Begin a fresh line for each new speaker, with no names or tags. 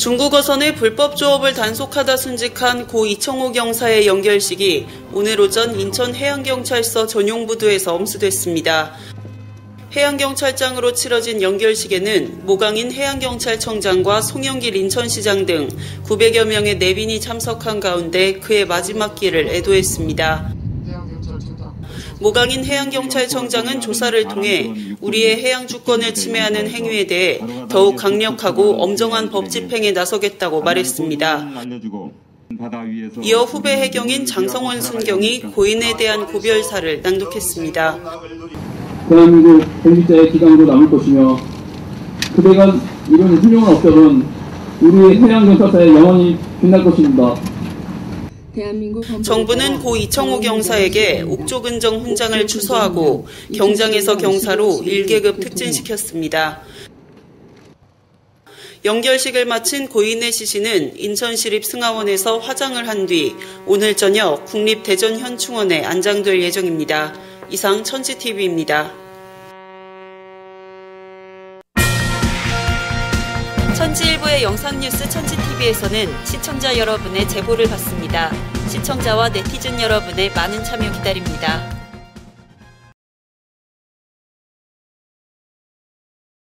중국 어선의 불법 조업을 단속하다 순직한 고 이청호 경사의 연결식이 오늘 오전 인천 해양경찰서 전용부두에서 엄수됐습니다. 해양경찰장으로 치러진 연결식에는 모강인 해양경찰청장과 송영길 인천시장 등 900여 명의 내빈이 참석한 가운데 그의 마지막 길을 애도했습니다. 모강인 해양경찰청장은 조사를 통해 우리의 해양 주권을 침해하는 행위에 대해 더욱 강력하고 엄정한 법 집행에 나서겠다고 말했습니다. 이어 후배 해경인 장성원 순경이 고인에 대한 고별사를 낭독했습니다.
대한민국 공직자의 기강으로 남을 것이며 그대가 이룬 훌륭한 업적은 우리 해양경찰사에 영원히 빛날 것입니다.
정부는 고 이청호 경사에게 옥조근정 훈장을 추서하고 경장에서 경사로 1계급 특진시켰습니다. 연결식을 마친 고인의 시신은 인천시립 승하원에서 화장을 한 뒤 오늘 저녁 국립대전현충원에 안장될 예정입니다. 이상 천지TV입니다. 천지일보의 영상뉴스 천지TV에서는 시청자 여러분의 제보를 받습니다. 시청자와 네티즌 여러분의 많은 참여 기다립니다.